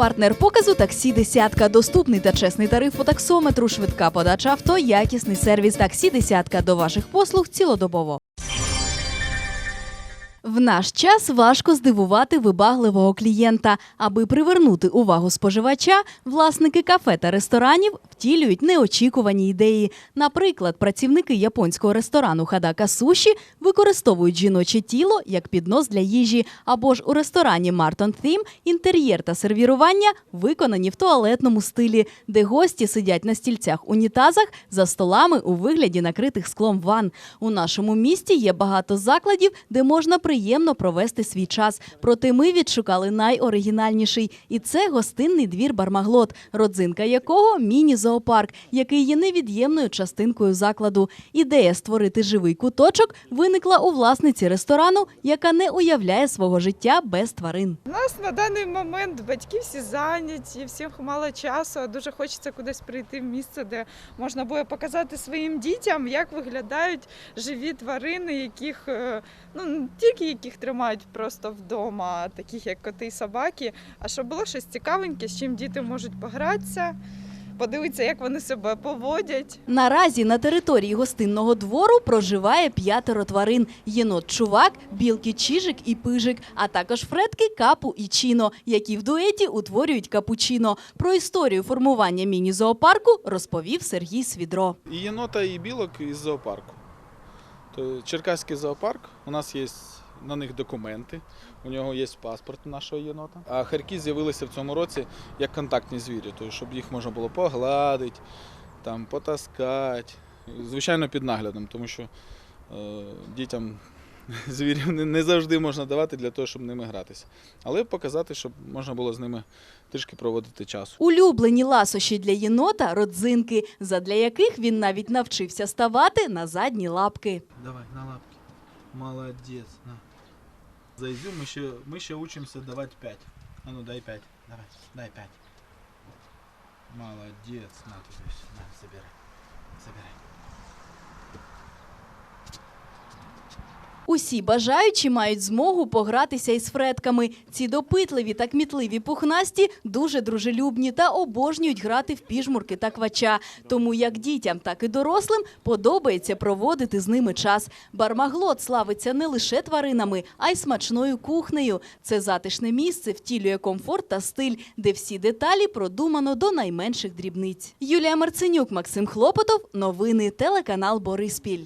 Партнер показу таксі десятка. Доступний та чесний тариф по таксометру, швидка подача авто, якісний сервіс таксі десятка до ваших послуг цілодобово. В наш час важко здивувати вибагливого клієнта. Аби привернути увагу споживача, власники кафе та ресторанів втілюють неочікувані ідеї. Наприклад, працівники японського ресторану Хадака Суші використовують жіноче тіло як піднос для їжі, або ж у ресторані Мартон Theme інтер'єр та сервірування виконані в туалетному стилі, де гості сидять на стільцях унітазах за столами у вигляді накритих склом ван. У нашому місті є багато закладів, де можна приємно провести свій час. Проте ми відшукали найоригінальніший, і це гостинний двір Бармаглот, родзинка якого міні-зоопарк, який є невід'ємною частинкою закладу. Ідея створити живий куточок виникла у власниці ресторану, яка не уявляє свого життя без тварин. У нас на даний момент батьки всі зайняті, всіх мало часу. Дуже хочеться кудись прийти в місце, де можна буде показати своїм дітям, як виглядають живі тварини, яких е, ну не тільки яких тримають просто вдома, таких як коти і собаки. А щоб було щось цікавеньке, з чим діти можуть погратися, подивитися, як вони себе поводять. Наразі на території гостинного двору проживає п'ятеро тварин: єнот чувак, білки чижик і пижик, а також фредки капу і чіно, які в дуеті утворюють капучино. Про історію формування міні-зоопарку розповів Сергій Свідро. І єнота, і білок із зоопарку. Черкаський зоопарк, у нас є на них документи, у нього є паспорт нашого єнота. А харки з'явилися в цьому році як контактні звірі, тобто, щоб їх можна було погладити, там, потаскати. Звичайно, під наглядом, тому що е, дітям звірів не, не завжди можна давати для того, щоб ними гратися. Але показати, щоб можна було з ними трішки проводити часу. Улюблені ласощі для єнота родзинки, задля яких він навіть навчився ставати на задні лапки. Давай, на лапки. Молодец. На. За изюм еще, мы еще учимся давать 5. А ну дай 5. Давай, дай 5. Молодец. На, есть. На, забирай. Забирай. Усі бажаючі мають змогу погратися із фредками. Ці допитливі та кмітливі пухнасті дуже дружелюбні та обожнюють грати в піжмурки та квача. Тому як дітям, так і дорослим подобається проводити з ними час. Бармаглот славиться не лише тваринами, а й смачною кухнею. Це затишне місце втілює комфорт та стиль, де всі деталі продумано до найменших дрібниць. Юлія Марценюк, Максим Хлопотов. Новини телеканал Бориспіль.